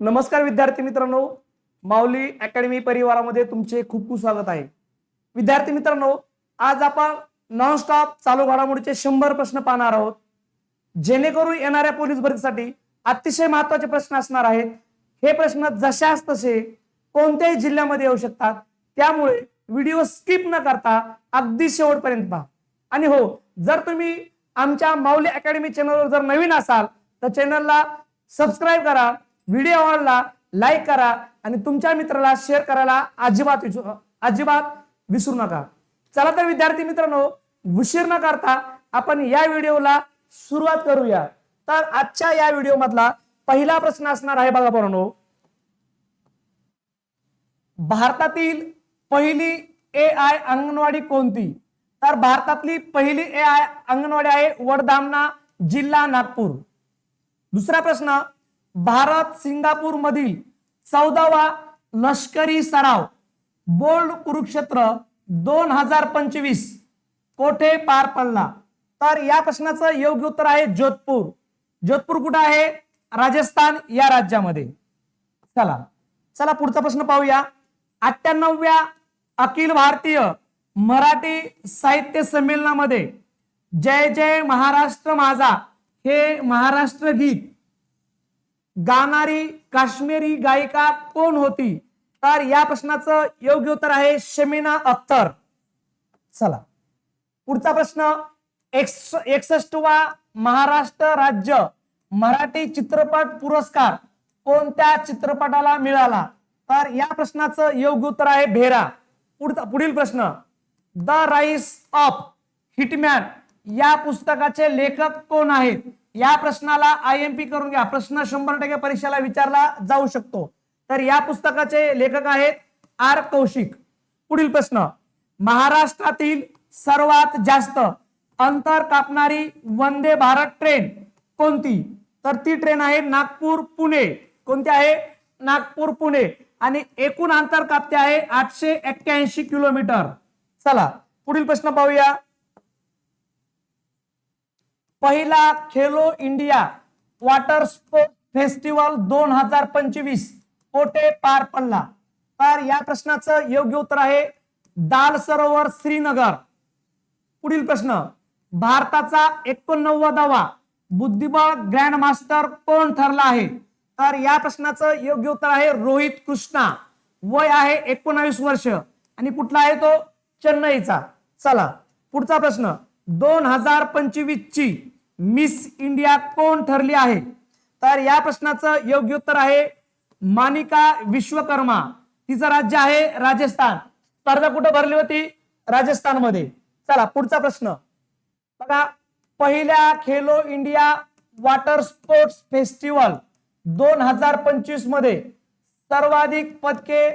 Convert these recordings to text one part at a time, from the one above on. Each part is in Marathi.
नमस्कार विद्यार्थी मित्रांनो. माऊली अकॅडमी परिवारामध्ये तुमचे खूप खूप स्वागत आहे. विद्यार्थी मित्रांनो आज आपण नॉनस्टॉप चालू घडामोडीचे शंभर प्रश्न पाहणार आहोत. जेणेकरून येणाऱ्या पोलीस भरतीसाठी अतिशय महत्त्वाचे प्रश्न असणार आहेत. हे प्रश्न जशाच तसे कोणत्याही जिल्ह्यामध्ये येऊ शकतात. त्यामुळे व्हिडिओ स्किप न करता अगदी शेवटपर्यंत पहा. आणि हो जर तुम्ही आमच्या माऊली अकॅडमी चॅनलवर जर नवीन असाल तर चॅनलला सबस्क्राईब करा. व्हिडिओ आवडला लाईक करा आणि तुमच्या मित्राला शेअर करायला अजिबात विसरू अजिबात विसरू नका. चला तर विद्यार्थी मित्रांनो उशीर न करता आपण या व्हिडिओला सुरुवात करूया. तर आजच्या या व्हिडिओ मधला पहिला प्रश्न असणार आहे बघा पोरांनो. भारतातील पहिली ए आय अंगणवाडी कोणती? तर भारतातली पहिली ए आय अंगणवाडी आहे वडदामना जिल्हा नागपूर. दुसरा प्रश्न भारत सिंगापूर मधील चौदावा लष्करी सराव बोल्ड कुरुक्षेत्र दोन हजार पंचवीस कोठे पार पडला? तर या प्रश्नाचं योग्य उत्तर आहे जोधपूर. जोधपूर कुठं आहे? राजस्थान या राज्यामध्ये. चला चला पुढचा प्रश्न पाहूया. अठ्ठ्याण्णव्या अखिल भारतीय मराठी साहित्य संमेलनामध्ये जय जय महाराष्ट्र माझा हे महाराष्ट्र गीत गाणारी काश्मीरी गायिका कोण होती? तर या प्रश्नाचं योग्य उत्तर आहे शमीना अख्तर. चला. पुढचा प्रश्न एक्स एकसष्टवा महाराष्ट्र राज्य मराठी चित्रपट पुरस्कार कोणत्या चित्रपटाला मिळाला? तर या प्रश्नाचं योग्य उत्तर आहे भेरा. पुढचा पुढील प्रश्न द राईस ऑफ हिटमॅन या पुस्तकाचे लेखक कोण आहेत? या प्रश्नाला आय एम पी करून घ्या. प्रश्न शंभर टक्के परीक्षेला विचारला जाऊ शकतो. तर या पुस्तकाचे लेखक आहेत आर. कौशिक. पुढील प्रश्न. महाराष्ट्रातील सर्वात जास्त अंतर कापणारी वंदे भारत ट्रेन कोणती? तर ती ट्रेन आहे नागपूर पुणे. कोणती आहे? नागपूर पुणे. आणि एकूण अंतर कापते आहे आठशे एक्क्याऐंशी किलोमीटर. चला पुढील प्रश्न पाहूया. पहिला Khelo India water sport festival दोन हजार पंचवीस कोठे पार पडला? तर या प्रश्नाचं योग्य उत्तर आहे दाल सरोवर श्रीनगर. पुढील प्रश्न भारताचा एकोणनव्वदावा बुद्धिबळ ग्रँड मास्टर कोण ठरला आहे? तर या प्रश्नाचं योग्य उत्तर आहे रोहित कृष्णा. वय आहे एकोणावीस वर्ष आणि कुठला आहे तो? चेन्नईचा. चला पुढचा प्रश्न दोन हजार पंचवीसची मिस इंडिया कोण ठरली आहे? तर या प्रश्नाचं योग्य उत्तर आहे मानिका विश्वकर्मा. तिचं राज्य आहे राजस्थान. स्पर्धा कुठं भरली होती? राजस्थानमध्ये. चला पुढचा प्रश्न. बघा पहिल्या Khelo India water sports festival दोन हजार पंचवीसमध्ये सर्वाधिक पदके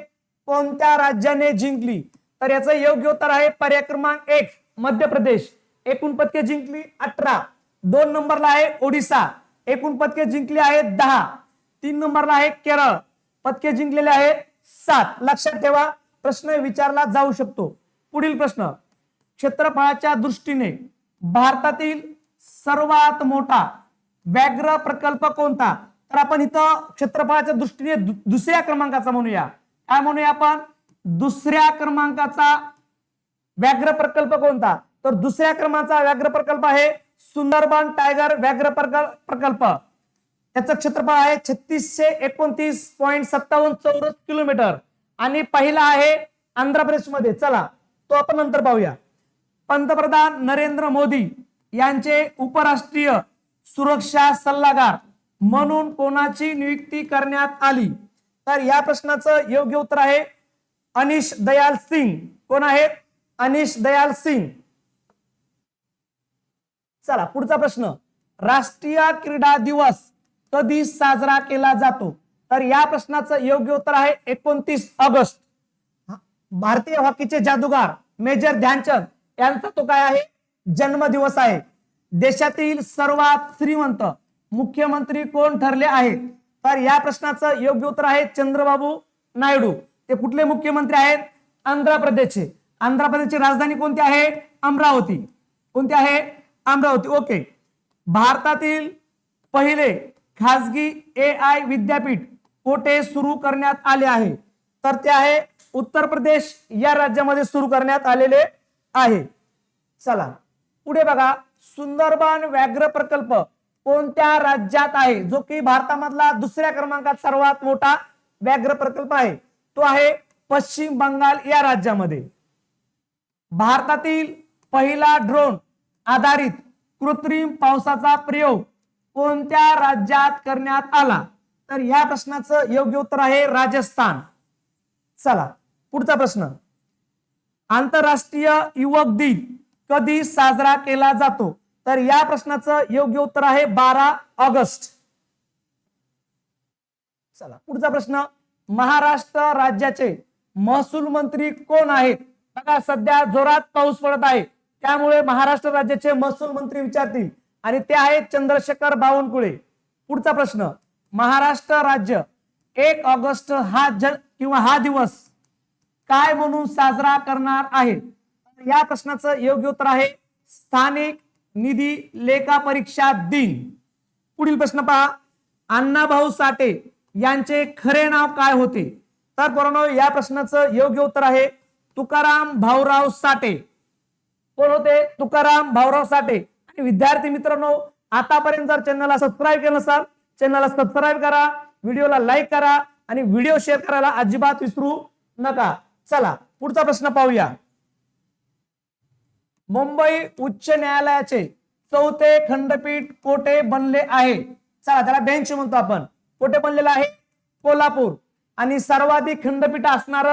कोणत्या राज्याने जिंकली? तर याचं योग्य उत्तर आहे पर्याय क्रमांक एक मध्य प्रदेश. एकूण पदके जिंकली अठरा. दोन नंबरला आहे ओडिसा. एकूण पदके जिंकली आहेत दहा. तीन नंबरला आहे केरळ. पदके जिंकलेले आहेत सात. लक्षात ठेवा प्रश्न विचारला जाऊ शकतो. पुढील प्रश्न. क्षेत्रफळाच्या दृष्टीने भारतातील सर्वात मोठा व्याघ्र प्रकल्प कोणता? तर आपण इथं क्षेत्रफळाच्या दृष्टीने दु- दुसऱ्या क्रमांकाचा म्हणूया. काय म्हणूया आपण? दुसऱ्या क्रमांकाचा व्याघ्र प्रकल्प कोणता? तर दुसऱ्या क्रमांचा व्याघ्र प्रकल्प आहे सुंदरबन टायगर व्याघ्र प्रकल्प. त्याचं क्षेत्रफळ आहे छत्तीसशे एकोणतीस पॉईंट सत्तावन्न चौरस किलोमीटर. आणि पहिला आहे आंध्र प्रदेशमध्ये. चला तो आपण नंतर पाहूया. पंतप्रधान नरेंद्र मोदी यांचे उपराष्ट्रीय सुरक्षा सल्लागार म्हणून कोणाची नियुक्ती करण्यात आली? तर या प्रश्नाचं योग्य उत्तर आहे अनिश दयाल सिंग. कोण आहेत? अनिश दयाल सिंग. चला पुढचा प्रश्न. राष्ट्रीय क्रीडा दिवस कधी साजरा केला जातो? तर या प्रश्नाचं योग्य उत्तर आहे एकोणतीस ऑगस्ट. भारतीय हॉकीचे जादूगार मेजर ध्यानचंद यांचा तो काय आहे? जन्मदिवस आहे. देशातील सर्वात श्रीमंत मुख्यमंत्री कोण ठरले आहेत? तर या प्रश्नाचं योग्य उत्तर आहे चंद्रबाबू नायडू. ते कुठले मुख्यमंत्री आहेत? आंध्र प्रदेशचे. आंध्र प्रदेशची राजधानी कोणती आहे? अमरावती. कोणती आहे? अमरावती. ओके भारतातील पहिले खासगी ए आय विद्यापीठ कोठे सुरू करण्यात आले आहे? तर ते आहे उत्तर प्रदेश या राज्यामध्ये सुरू करण्यात आलेले आहे. चला पुढे बघा. सुंदरबन व्याघ्र प्रकल्प कोणत्या राज्यात आहे? जो की भारतामधला दुसऱ्या क्रमांकात सर्वात मोठा व्याघ्र प्रकल्प आहे. तो आहे पश्चिम बंगाल या राज्यामध्ये. भारतातील पहिला ड्रोन आधारित कृत्रिम पावसाचा प्रयोग कोणत्या राज्यात करण्यात आला? तर या प्रश्नाचं योग्य उत्तर आहे राजस्थान. चला पुढचा प्रश्न. आंतरराष्ट्रीय युवक दिन कधी साजरा केला जातो? तर या प्रश्नाचं योग्य उत्तर आहे बारा ऑगस्ट. चला पुढचा प्रश्न. महाराष्ट्र राज्याचे महसूल मंत्री कोण आहेत? बघा सध्या जोरात पाऊस पडत आहे. त्यामुळे महाराष्ट्र राज्याचे महसूल मंत्री विचारतील. आणि ते आहेत चंद्रशेखर बावनकुळे. पुढचा प्रश्न महाराष्ट्र राज्य एक ऑगस्ट हा जन किंवा हा दिवस काय म्हणून साजरा करणार आहे? या प्रश्नाचं योग्य उत्तर आहे स्थानिक निधी लेखा परीक्षा दिन. पुढील प्रश्न पहा अण्णाभाऊ साठे यांचे खरे नाव काय होते? तर पोरांनो या प्रश्नाचं योग्य उत्तर आहे तुकाराम भाऊराव साठे. कोण होते? तुकाराम भाऊराव साठे. आणि विद्यार्थी मित्रांनो आतापर्यंत जर चॅनलला सबस्क्राईब केलं नसाल चॅनलला सबस्क्राईब करा व्हिडिओला लाईक करा आणि व्हिडिओ शेअर करायला अजिबात विसरू नका. चला पुढचा प्रश्न पाहूया. मुंबई उच्च न्यायालयाचे चौथे खंडपीठ कोठे बनले आहे? चला त्याला बेंच म्हणतो आपण. कोठे बनलेलं आहे? कोल्हापूर. आणि सर्वाधिक खंडपीठ असणार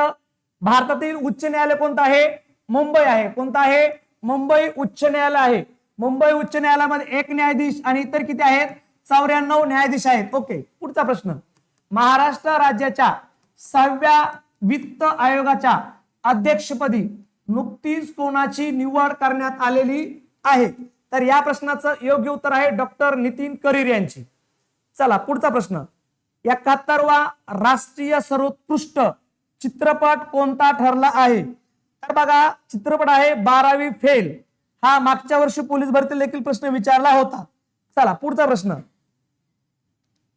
भारतातील उच्च न्यायालय कोणतं आहे? मुंबई आहे. कोणतं आहे? मुंबई उच्च न्यायालय आहे. मुंबई उच्च न्यायालयामध्ये एक न्यायाधीश आणि इतर किती आहेत? चौऱ्याण्णव न्यायाधीश आहेत. ओके पुढचा प्रश्न. महाराष्ट्र राज्याच्या सहाव्या वित्त आयोगाच्या अध्यक्षपदी नुकतीच कोणाची निवड करण्यात आलेली आहे. तर या प्रश्नाचं योग्य उत्तर आहे डॉक्टर नितीन करीर यांची. चला पुढचा प्रश्न. एकाहत्तरवा राष्ट्रीय सर्वोत्कृष्ट चित्रपट कोणता ठरला आहे? तर बघा चित्रपट आहे बारावी फेल. हा मागच्या वर्षी पोलीस भरती देखील प्रश्न विचारला होता. चला पुढचा प्रश्न.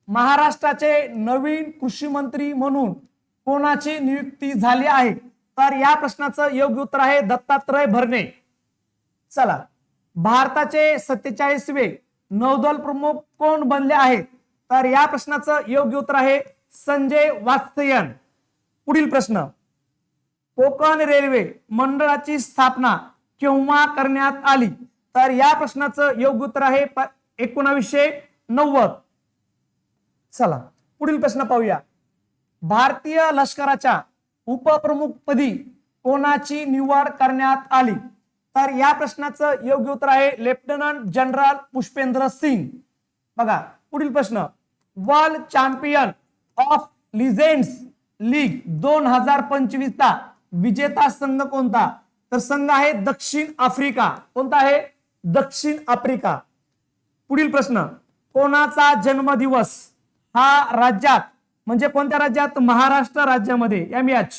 महाराष्ट्राचे नवीन कृषी मंत्री म्हणून कोणाची नियुक्ती झाली आहे? तर या प्रश्नाचं योग्य उत्तर आहे दत्तात्रय भरणे. चला भारताचे सत्तेचाळीसवे नौदल प्रमुख कोण बनले आहेत? तर या प्रश्नाचं योग्य उत्तर आहे संजय वात्सयन. पुढील प्रश्न. कोकण रेल्वे मंडळाची स्थापना केव्हा करण्यात आली? तर या प्रश्नाचं योग्य उत्तर आहे एकोणावीसशे नव्वद. चला पुढील प्रश्न पाहूया. भारतीय लष्कराच्या उपप्रमुखपदी कोणाची निवड करण्यात आली? तर या प्रश्नाचं योग्य उत्तर आहे लेफ्टनंट जनरल पुष्पेंद्र सिंग. बघा पुढील प्रश्न. World champion of legends league दोन हजार पंचवीसचा विजेता संघ कोणता? तर संघ आहे दक्षिण आफ्रिका. कोणता आहे? दक्षिण आफ्रिका. पुढील प्रश्न कोणाचा जन्मदिवस हा राज्यात म्हणजे कोणत्या राज्यात? महाराष्ट्र राज्यामध्ये. एम एच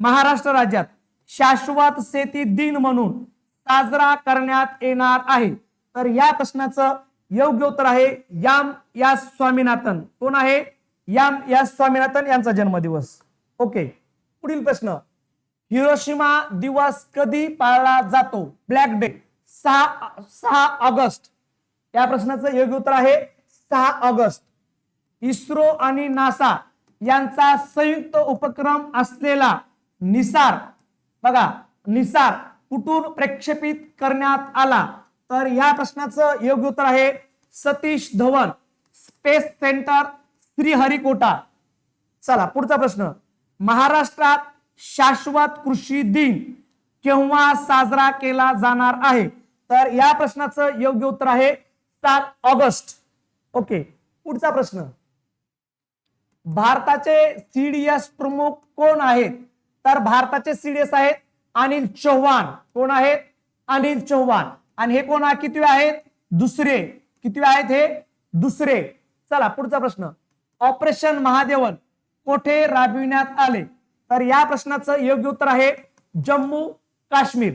महाराष्ट्र राज्यात. शाश्वत शेती दिन म्हणून साजरा करण्यात येणार आहे. तर या प्रश्नाचं योग्य उत्तर आहे याम या स्वामीनाथन. कोण आहे? याम या स्वामीनाथन यांचा जन्मदिवस. ओके. पुढील प्रश्न हिरोशिमा दिवस कधी पाळला जातो? ब्लॅक डे सहा सहा ऑगस्ट. या प्रश्नाचं योग्य उत्तर आहे सहा ऑगस्ट. इस्रो आणि नासा यांचा संयुक्त उपक्रम असलेला निसार बघा निसार कुठून प्रक्षेपित करण्यात आला? तर या प्रश्नाचं योग्य उत्तर आहे सतीश धवन स्पेस सेंटर श्रीहरिकोटा. चला पुढचा प्रश्न. महाराष्ट्रात शाश्वत कृषी दिन केव्हा साजरा केला जाणार आहे? तर या प्रश्नाचं योग्य उत्तर आहे सात ऑगस्ट. ओके पुढचा प्रश्न. भारताचे सीडीएस प्रमुख कोण आहेत? तर भारताचे सीडीएस आहेत अनिल चौहान. कोण आहेत? अनिल चौहान. आणि हे कोण आहे? किती आहेत? दुसरे. किती आहेत हे? दुसरे. चला पुढचा प्रश्न. ऑपरेशन महादेवन कोठे राबविण्यात आले? तर या प्रश्नाचं योग्य उत्तर आहे जम्मू काश्मीर.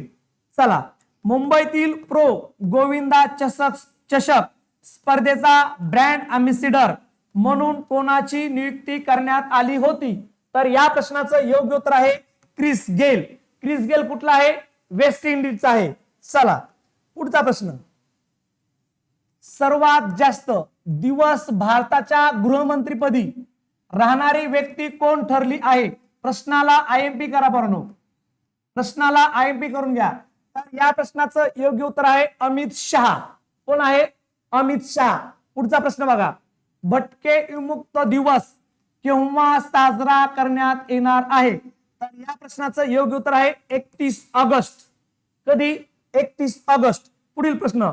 चला मुंबईतील प्रो गोविंदा चषक चषक स्पर्धेचा ब्रँड अम्बेसिडर म्हणून कोणाची नियुक्ती करण्यात आली होती? तर या प्रश्नाचं योग्य उत्तर आहे क्रिस गेल. क्रिस गेल कुठला आहे? वेस्ट इंडिजचा आहे. चला पुढचा प्रश्न. सर्वात जास्त दिवस भारताच्या गृहमंत्रीपदी राहणारी व्यक्ती कोण ठरली आहे? प्रश्नाला आय एम पी करा बरं प्रश्नाला आय एम पी करून घ्या. तर या प्रश्नाचं योग्य उत्तर आहे अमित शहा. कोण आहे? अमित शहा. पुढचा प्रश्न बघा. भटके विमुक्त दिवस केव्हा साजरा करण्यात येणार आहे? तर या प्रश्नाचं योग्य उत्तर आहे एकतीस ऑगस्ट. कधी? एकतीस ऑगस्ट. पुढील प्रश्न.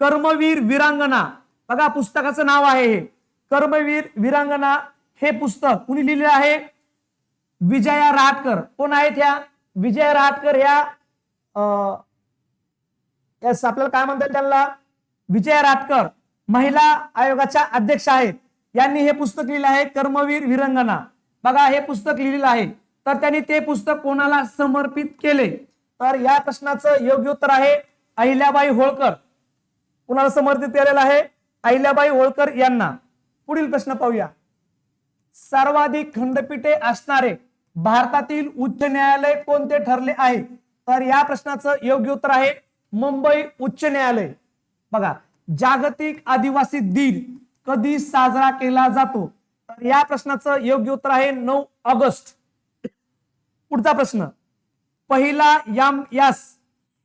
कर्मवीर विरांगणा. बघा पुस्तकाचं नाव आहे हे. कर्मवीर विरांगना हे पुस्तक कुणी लिहिलेलं आहे? विजया राहटकर. कोण आहेत ह्या? विजया राहटकर ह्या अं, यस आपल्याला काय म्हणतात त्यांना? विजया राटकर महिला आयोगाच्या अध्यक्ष आहेत. यांनी हे पुस्तक लिहिलं आहे कर्मवीर विरंगना. बघा हे पुस्तक लिहिलेलं आहे. तर त्यांनी ते पुस्तक कोणाला समर्पित केले? तर या प्रश्नाचं योग्य उत्तर आहे अहिल्याबाई होळकर. कोणाला समर्पित केलेलं आहे? अहिल्याबाई होळकर यांना. पुढील प्रश्न पाहूया. सर्वाधिक खंडपीठे असणारे भारतातील उच्च न्यायालय कोणते ठरले आहे? तर या प्रश्नाचं योग्य उत्तर आहे मुंबई उच्च न्यायालय. बघा जागतिक आदिवासी दिन कधी साजरा केला जातो? तर या प्रश्नाचं योग्य उत्तर आहे नऊ ऑगस्ट. पुढचा प्रश्न पहिला यम यस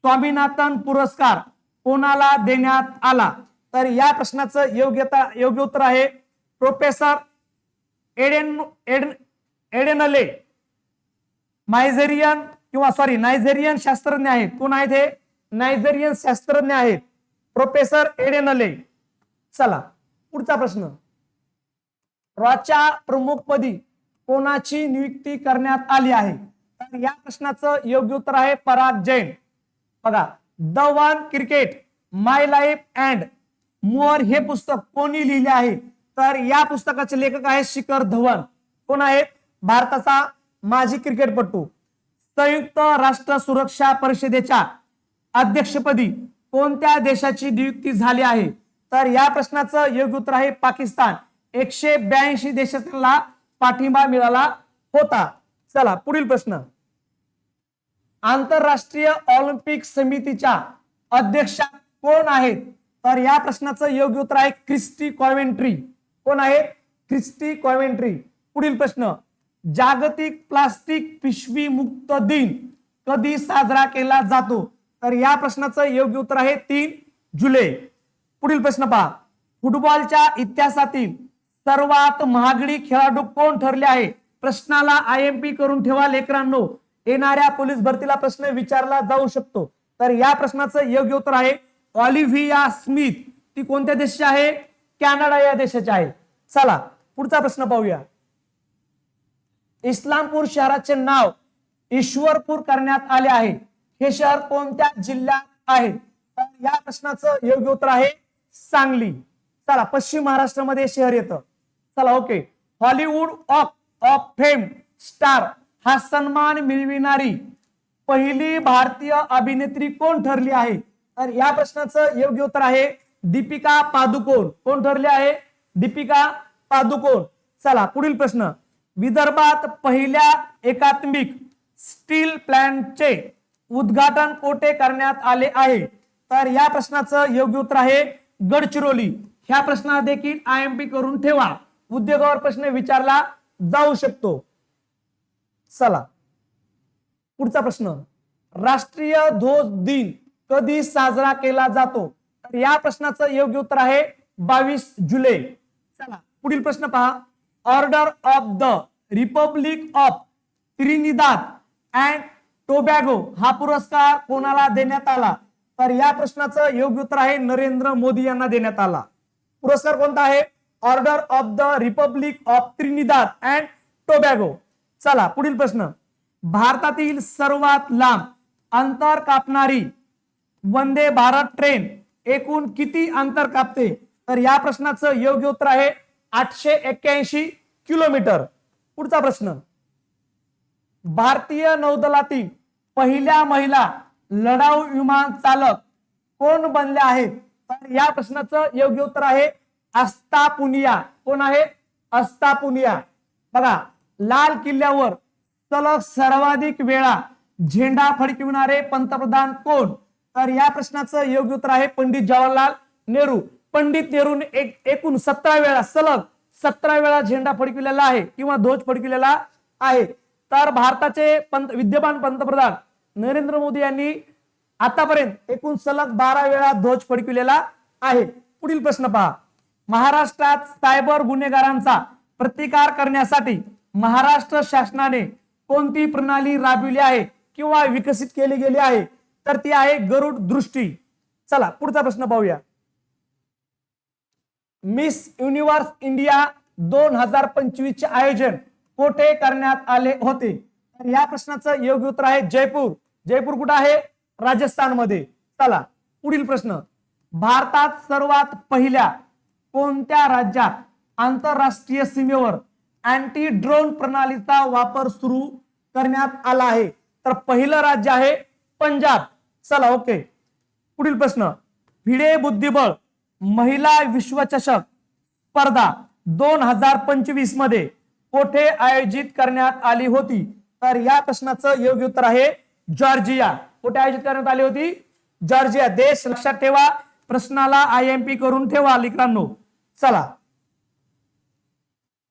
स्वामीनाथन पुरस्कार कोणाला देण्यात आला? तर या प्रश्नाचं योग्यता योग्य उत्तर आहे professor Aden Aden Adenle. Nigerian किंवा सॉरी नायझेरियन शास्त्रज्ञ आहेत. कोण आहेत हे? नायझेरियन शास्त्रज्ञ आहेत. प्रोफेसर एडेनले चला पुढचा प्रश्न. रॉच्या प्रमुखपदी कोणाची नियुक्ती करण्यात आली आहे? तर या प्रश्नाचं योग्य उत्तर आहे पराग जैन. बघा the one cricket my life and more हे पुस्तक कोणी लिहिले आहे? तर या पुस्तकाचे लेखक आहेत शिखर धवन. कोण आहेत? भारताचा माजी क्रिकेटपटू संयुक्त राष्ट्र सुरक्षा परिषदेच्या अध्यक्षपदी कोणत्या देशाची नियुक्ती झाली आहे? तर या प्रश्नाचं योग्य उत्तर आहे पाकिस्तान. एकशे ब्याऐंशी देशाला पाठिंबा मिळाला होता. चला पुढील प्रश्न. आंतरराष्ट्रीय ऑलिम्पिक समितीच्या अध्यक्षा कोण आहेत? तर या प्रश्नाचं योग्य उत्तर आहे क्रिस्टी कॉमेंट्री कोण आहेत? क्रिस्टी कॉमेंट्री पुढील प्रश्न. जागतिक प्लास्टिक पिशवी मुक्त दिन कधी साजरा केला जातो? तर या प्रश्नाचं योग्य उत्तर आहे तीन जुलै. पुढील प्रश्न पहा. फुटबॉलच्या इतिहासातील सर्वात महागडी खेळाडू कोण ठरले आहे? प्रश्नाला आय एम पी करून ठेवा लेकरांनो. येणाऱ्या पोलीस भरतीला प्रश्न विचारला जाऊ शकतो. तर या प्रश्नाचं योग्य उत्तर आहे ऑलिव्हिया स्मिथ. ती कोणत्या देशाची आहे? कॅनडा या देशाची आहे. चला पुढचा प्रश्न पाहूया. इस्लामपूर शहराचे नाव ईश्वरपूर करण्यात आले आहे. हे शहर कोणत्या जिल्ह्यात आहे? तर या प्रश्नाचं योग्य उत्तर आहे सांगली. चला पश्चिम महाराष्ट्रामध्ये शहर येतं. चला okay. Hollywood of of fame star. हा सन्मान मिळविणारी पहिली भारतीय अभिनेत्री कोण ठरली आहे? तर या प्रश्नाचं योग्य उत्तर आहे दीपिका पादुकोण. कोण ठरली आहे? दीपिका पादुकोण. चला पुढील प्रश्न. विदर्भात पहिल्या एकात्मिक स्टील प्लॅन्टचे उद्घाटन कोठे करण्यात आले आहे? तर या प्रश्नाचं योग्य उत्तर आहे गडचिरोली. ह्या प्रश्ना देखील आय एम पी करून ठेवा. उद्योगावर प्रश्न विचारला जाऊ शकतो. चला. पुढचा प्रश्न. राष्ट्रीय ध्वज दिन कधी साजरा केला जातो? तर या प्रश्नाचं योग्य उत्तर आहे बावीस जुलै. चला. पुढील प्रश्न पहा. Order of the republic of Trinidad and Tobago हा पुरस्कार कोणाला देण्यात आला? तर या प्रश्नाचं योग्य उत्तर आहे नरेंद्र मोदी यांना देण्यात आला. पुरस्कार कोणता आहे? Order of the republic of Trinidad and Tobago. चला पुढील प्रश्न. भारतातील सर्वात लांब अंतर कापणारी वंदे भारत ट्रेन एकूण किती अंतर कापते? तर या प्रश्नाचं योग्य उत्तर आहे आठशे एक्क्याऐंशी किलोमीटर. पुढचा प्रश्न. भारतीय नौदलातील पहिल्या महिला लढाऊ विमान चालक कोण बनल्या आहेत? तर या प्रश्नाचं योग्य उत्तर आहे अस्तापुनिया. कोण आहे? अस्तापुनिया. बघा लाल किल्ल्यावर सलग सर्वाधिक वेळा झेंडा फडकविणारे पंतप्रधान कोण? तर या प्रश्नाचं योग्य उत्तर आहे पंडित जवाहरलाल नेहरू. पंडित नेहरूने एक एकूण सतरा वेळा सलग सतरा वेळा झेंडा फडकविलेला आहे किंवा ध्वज फडकविलेला आहे. तर भारताचे पंत विद्यमान पंतप्रधान नरेंद्र मोदी यांनी आतापर्यंत एकूण सलग बारा वेळा ध्वज फडकविलेला आहे. पुढील प्रश्न पहा. महाराष्ट्रात सायबर गुन्हेगारांचा प्रतिकार करण्यासाठी महाराष्ट्र शासनाने कोणती प्रणाली राबविली आहे किंवा विकसित केली गेली आहे? तर ती आहे गरुड दृष्टी. चला पुढचा प्रश्न पाहूया. मिस युनिव्हर्स इंडिया दोन हजार पंचवीस चे आयोजन कोठे करण्यात आले होते? तर या प्रश्नाचं योग्य उत्तर आहे जयपूर. जयपूर कुठं आहे? राजस्थानमध्ये. चला पुढील प्रश्न. भारतात सर्वात पहिल्या कोणत्या राज्यात आंतरराष्ट्रीय सीमेवर अँटी ड्रोन प्रणालीचा वापर सुरू करण्यात आला आहे? तर पहिलं राज्य आहे पंजाब. चला ओके. पुढील प्रश्न. भिडे बुद्धिबळ महिला विश्वचषक स्पर्धा दोन हजार पंचवीसमध्ये कोठे आयोजित करण्यात आली होती? तर या प्रश्नाचं योग्य उत्तर आहे जॉर्जिया. कुठे आयोजित करण्यात आली होती? जॉर्जिया. देश लक्षात ठेवा. प्रश्नाला आय एम पी करून ठेवा लिखांनो चला.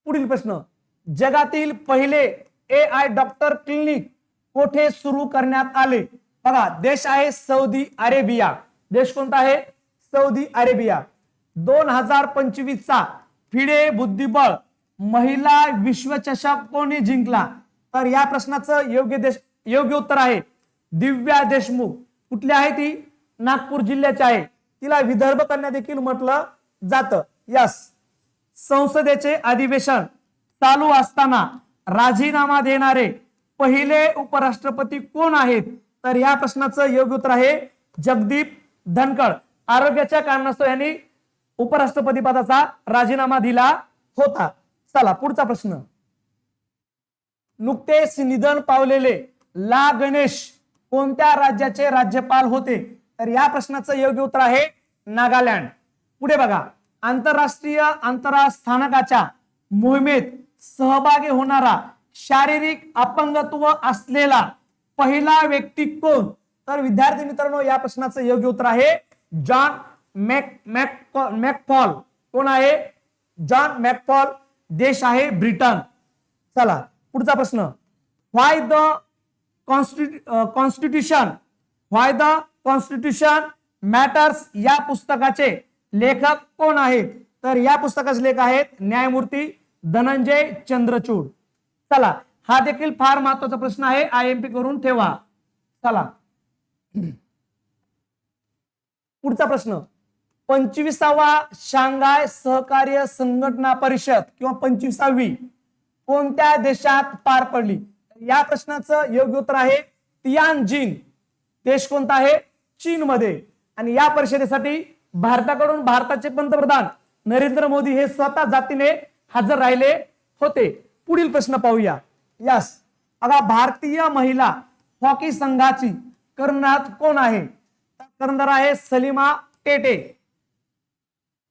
पुढील प्रश्न. जगातील पहिले ए आय डॉक्टर क्लिनिक कोठे सुरू करण्यात आले? बघा देश आहे सौदी अरेबिया. देश कोणता आहे? Saudi Arabia. दोन हजार पंचवीसचा फिडे बुद्धिबळ महिला विश्वचषक कोणी जिंकला? तर या प्रश्नाचं योग्य देश योग्य उत्तर आहे दिव्या देशमुख. कुठली आहे ती? नागपूर जिल्ह्याची आहे. तिला विदर्भ कन्या देखील म्हटलं जातं. यस. संसदेचे अधिवेशन चालू असताना राजीनामा देणारे पहिले उपराष्ट्रपती कोण आहेत? तर या प्रश्नाचं योग्य उत्तर आहे जगदीप धनखड. आरोग्याच्या कारणास्तव यांनी उपराष्ट्रपती पदाचा राजीनामा दिला होता. चला पुढचा प्रश्न. नुकतेच निधन पावलेले ला. गणेश कोणत्या राज्याचे राज्यपाल होते? तर या प्रश्नाचं योग्य उत्तर आहे नागालँड. पुढे बघा. आंतरराष्ट्रीय अंतराळ स्थानकाच्या मोहिमेत सहभागी होणारा शारीरिक अपंगत्व असलेला पहिला व्यक्ती कोण? तर विद्यार्थी मित्रांनो या प्रश्नाचं योग्य उत्तर आहे जॉन मॅक मॅक मॅकफॉल कोण आहे? जॉन मॅकफॉल देश आहे ब्रिटन. चला पुढचा प्रश्न. Why the constitution why the constitution matters या पुस्तकाचे लेखक कोण आहेत? तर या पुस्तकाचे लेखक आहेत न्यायमूर्ती धनंजय चंद्रचूड. चला हा देखील फार महत्त्वाचा प्रश्न आहे. आय एम पी करून ठेवा. चला. पुढचा प्रश्न. पंचवीसावा शांघाय सहकार्य संघटना परिषद किंवा पंचवीसावी कोणत्या देशात पार पडली? या प्रश्नाचं योग्य उत्तर आहे तियान जीन देश कोणता आहे? चीन मध्ये आणि या परिषदेसाठी भारताकडून भारताचे पंतप्रधान नरेंद्र मोदी हे स्वतः जातीने हजर राहिले होते. पुढील प्रश्न पाहूया. यस. बघा भारतीय महिला हॉकी संघाची कर्णधार कोण आहे? कर्णधार आहे सलीमा टेटे.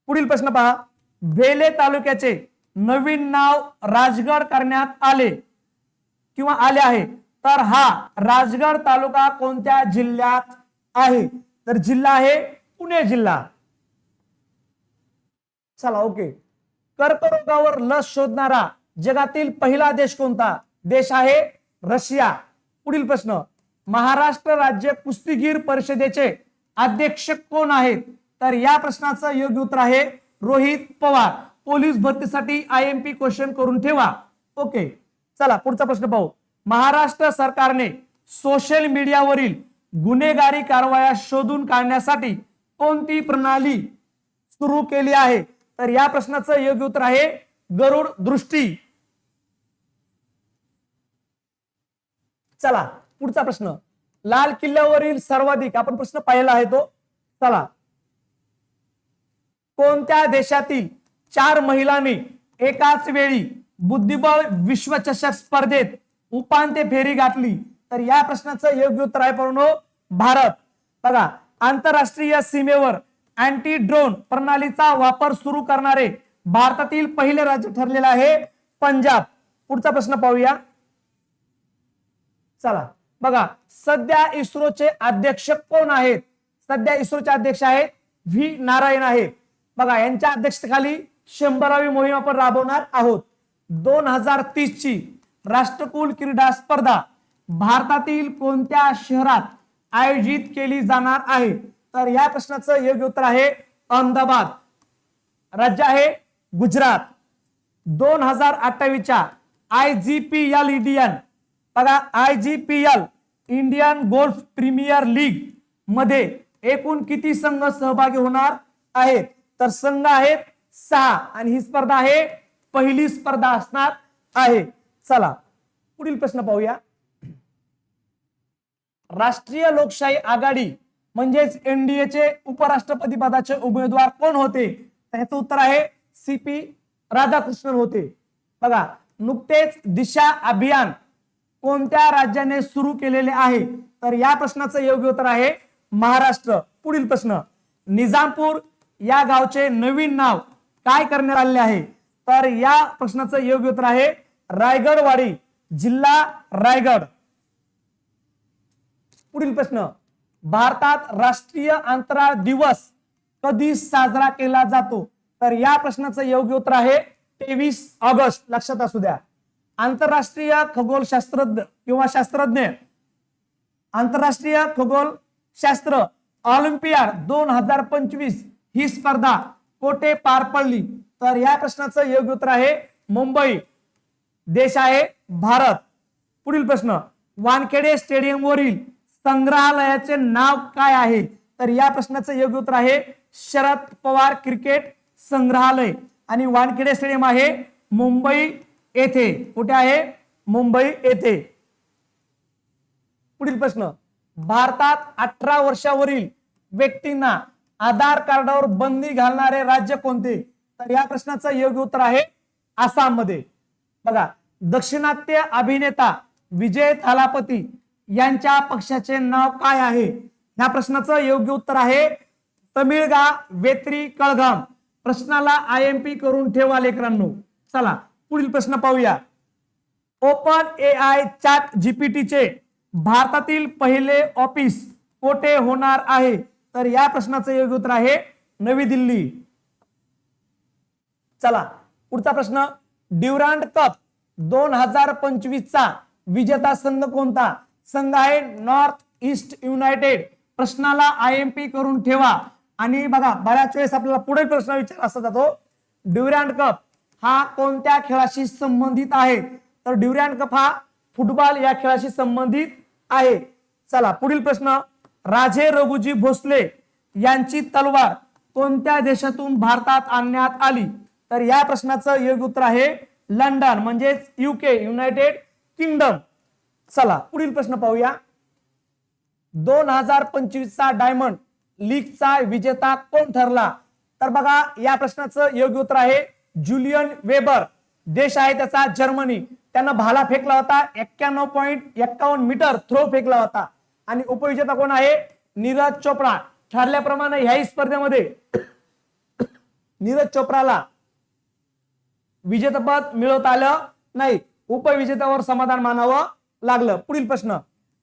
पुढील प्रश्न पहा. वेले तालुक्याचे नवीन नाव राजगड करण्यात आले किंवा आले आहे. तर हा राजगड तालुका कोणत्या जिल्ह्यात आहे? तर जिल्हा आहे पुणे जिल्हा. चला ओके. कर्करोगावर लस शोधणारा जगातील पहिला देश कोणता? देश आहे रशिया. पुढील प्रश्न. महाराष्ट्र राज्य कुस्तीगीर परिषदेचे अध्यक्ष कोण आहेत? तर या प्रश्नाचं योग्य उत्तर आहे रोहित पवार. पोलीस भरतीसाठी आय एम पी क्वेश्चन करून ठेवा. ओके चला पुढचा प्रश्न पाहू. महाराष्ट्र सरकारने सोशल मीडियावरील गुन्हेगारी कारवाया शोधून काढण्यासाठी कोणती प्रणाली सुरू केली आहे? तर या प्रश्नाचं योग्य उत्तर आहे गरुड दृष्टी. चला पुढचा प्रश्न. लाल किल्ल्यावरील सर्वाधिक आपण प्रश्न पाहिला आहे तो. चला. कोणत्या देशातील चार महिलांनी एकाच वेळी बुद्धिबळ विश्वचषक स्पर्धेत उपांत्य फेरी गाठली? तर या प्रश्नाचं योग्य उत्तर आहे पूर्ण भारत. बघा आंतरराष्ट्रीय सीमेवर अँटी ड्रोन प्रणालीचा वापर सुरू करणारे भारतातील पहिले राज्य ठरलेलं आहे पंजाब. पुढचा प्रश्न पाहूया. चला. बघा सध्या इस्रोचे अध्यक्ष कोण आहेत? सध्या इस्रोचे अध्यक्ष आहेत व्ही. नारायण आहेत. बघा यांच्या अध्यक्षतेखाली शंभरावी मोहीम आपण राबवणार आहोत. दोन हजार तीस ची राष्ट्रकुल क्रीडा स्पर्धा भारतातील कोणत्या शहरात आयोजित केली जाणार आहे? तर या प्रश्नाचं योग्य उत्तर आहे अहमदाबाद. राज्य आहे गुजरात. दोन हजार अठ्ठावीसच्या I G P L Indian बघा I G P L Indian golf premier लीगमध्ये एकूण किती संघ सहभागी होणार आहेत? तर संघ आहेत सहा आणि ही स्पर्धा आहे पहिली स्पर्धा असणार आहे. चला पुढील प्रश्न पाहूया. राष्ट्रीय लोकशाही आघाडी म्हणजेच एनडीएचे उपराष्ट्रपती पदाचे उमेदवार कोण होते? त्याचं उत्तर आहे सी पी राधाकृष्णन होते. बघा नुकतेच दिशा अभियान कोणत्या राज्याने सुरू केलेले आहे? तर या प्रश्नाचं योग्य उत्तर आहे महाराष्ट्र. पुढील प्रश्न. निजामपूर या गावचे नवीन नाव काय करण्यात आले आहे? तर या प्रश्नाचं योग्य उत्तर आहे रायगडवाडी जिल्हा रायगड. पुढील प्रश्न. भारतात राष्ट्रीय अंतराळ दिवस कधी साजरा केला जातो? तर या प्रश्नाचं योग्य उत्तर आहे तेवीस ऑगस्ट. लक्षात असू द्या. आंतरराष्ट्रीय खगोलशास्त्रज्ञ किंवा शास्त्रज्ञ. आंतरराष्ट्रीय खगोल शास्त्र ऑलिम्पियाड दोन हजार पंचवीस ही स्पर्धा कोठे पार पडली? तर या प्रश्नाचं योग्य उत्तर आहे मुंबई. देश आहे भारत. पुढील प्रश्न वानखेडे स्टेडियमवरील संग्रहालयाचे नाव काय आहे? तर या प्रश्नाचं योग्य उत्तर आहे शरद पवार क्रिकेट संग्रहालय. आणि वानखेडे स्टेडियम आहे मुंबई येथे. कुठे आहे? मुंबई येथे. पुढील प्रश्न. भारतात अठरा वर्षावरील व्यक्तींना आधार कार्डावर बंदी घालणारे राज्य कोणते? तर या प्रश्नाचं योग्य उत्तर आहे आसाममध्ये बघा दक्षिणात्य अभिनेता विजय थालापती यांच्या पक्षाचे नाव काय आहे? ह्या प्रश्नाचं योग्य उत्तर आहे तमिळगा वेत्री कळगाम प्रश्नाला आय एम पी करून ठेवा लेकरांनो. चला. पुढील प्रश्न पाहूया. ओपन ए आय चॅट जीपीटीचे भारतातील पहिले ऑफिस कोठे होणार आहे? तर या प्रश्नाचं योग्य उत्तर आहे नवी दिल्ली. चला पुढचा प्रश्न. ड्युरांड कप दोन हजार पंचवीस चा विजेता संघ कोणता? संघ आहे नॉर्थ ईस्ट युनायटेड प्रश्नाला आय एम पी करून ठेवा. आणि बघा बऱ्याच वेळेस आपल्याला पुढे प्रश्न विचार असा जातो. ड्युरँड कप हा कोणत्या खेळाशी संबंधित आहे? तर ड्युरँड कप हा फुटबॉल या खेळाशी संबंधित आहे. चला पुढील प्रश्न. राजे रघुजी भोसले यांची तलवार कोणत्या देशातून भारतात आणण्यात आली? तर या प्रश्नाचं योग्य उत्तर आहे लंडन म्हणजेच युके युनायटेड किंगडम चला पुढील प्रश्न पाहूया. दोन हजार पंचवीसचा डायमंड लीगचा विजेता कोण ठरला? तर बघा या प्रश्नाचं योग्य उत्तर आहे जुलियन वेबर देश आहे त्याचा जर्मनी. त्यानं भाला फेकला होता एक्क्याण्णव पॉईंट एक्कावन्न मीटर थ्रो फेकला होता. आणि उपविजेता कोण आहे? नीरज चोप्रा. ठरल्याप्रमाणे ह्याही स्पर्धेमध्ये नीरज चोप्राला विजेतेपद मिळवता आलं नाही. उपविजेत्यावर समाधान मानावं लागलं. पुढील प्रश्न.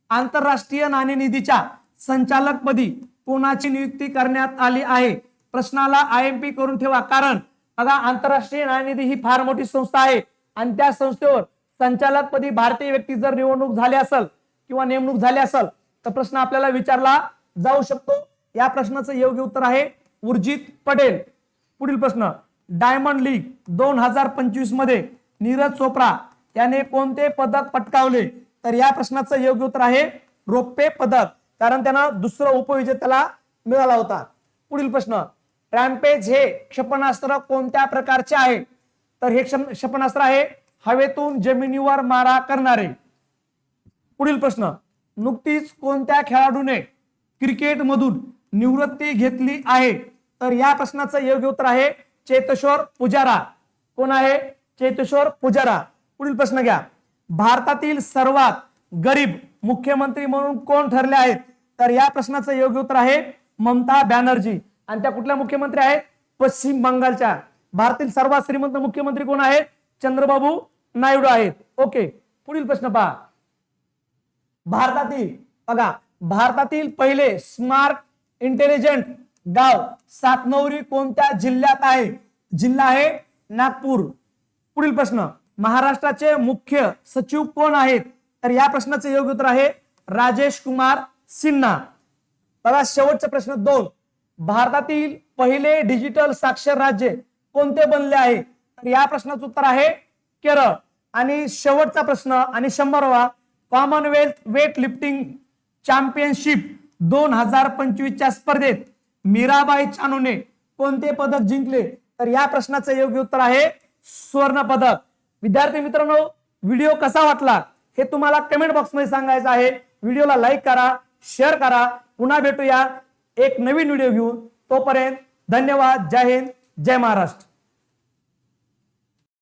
आंतरराष्ट्रीय नाणेनिधीच्या संचालकपदी कोणाची नियुक्ती करण्यात आली आहे? प्रश्नाला आय एम पी करून ठेवा कारण आता आंतरराष्ट्रीय नाणेनिधी ही फार मोठी संस्था आहे. आणि त्या संस्थेवर संचालकपदी भारतीय व्यक्ती जर निवडणूक झाली असेल किंवा नेमणूक झाली असेल तर प्रश्न आपल्याला विचारला जाऊ शकतो. या प्रश्नाचं योग्य उत्तर आहे उर्जित पटेल. पुढील प्रश्न डायमंड लीग दोन हजार पंचवीसमध्ये नीरज चोप्रा याने कोणते पदक पटकावले? तर या प्रश्नाचं योग्य उत्तर आहे रोप्पे पदक कारण त्यानं दुसरं उपविजेत्याला मिळाला होता. पुढील प्रश्न रॅम्पेज हे क्षेपणास्त्र कोणत्या प्रकारचे आहे? तर हे क्षेपणास्त्र आहे हवेतून जमिनीवर मारा करणारे. पुढील प्रश्न. नुकतीच कोणत्या खेळाडूने क्रिकेटमधून निवृत्ती घेतली आहे? तर या प्रश्नाचं योग्य उत्तर आहे चेतेश्वर पुजारा. कोण आहे? चेतेश्वर पुजारा. पुढील प्रश्न घ्या. भारतातील सर्वात गरीब मुख्यमंत्री म्हणून कोण ठरले आहेत? तर या प्रश्नाचं योग्य उत्तर आहे ममता बॅनर्जी. आणि त्या कुठल्या मुख्यमंत्री आहेत? पश्चिम बंगालच्या. भारतातील सर्वात श्रीमंत मुख्यमंत्री कोण आहेत? चंद्रबाबू नायडू आहेत. ओके पुढील प्रश्न पहा. भारतातील बघा भारतातील पहिले स्मार्ट इंटेलिजंट गाव सातनवरी कोणत्या जिल्ह्यात आहे? जिल्हा आहे नागपूर. पुढील प्रश्न महाराष्ट्राचे मुख्य सचिव कोण आहेत? तर या प्रश्नाचे योग्य उत्तर आहे राजेश कुमार सिन्हा. बघा शेवटचा प्रश्न दोन. भारतातील पहिले डिजिटल साक्षर राज्य कोणते बनले आहे? तर या प्रश्नाचं उत्तर आहे केरळ. आणि शेवटचा प्रश्न आणि शंभरवा कॉमनवेल्थ वेट लिफ्टिंग चॅम्पियनशिप दोन हजार पंचवीसच्या स्पर्धेत मीराबाई चानूने कोणते पदक जिंकले? तर या प्रश्नाचं योग्य उत्तर आहे सुवर्ण पदक. विद्यार्थी मित्रांनो व्हिडिओ कसा वाटला हे तुम्हाला कमेंट बॉक्समध्ये सांगायचं आहे. व्हिडिओला लाईक करा शेअर करा. पुन्हा भेटूया. एक नवीन व्हिडिओ घेऊन तोपर्यंत धन्यवाद. जय हिंद. जय महाराष्ट्र.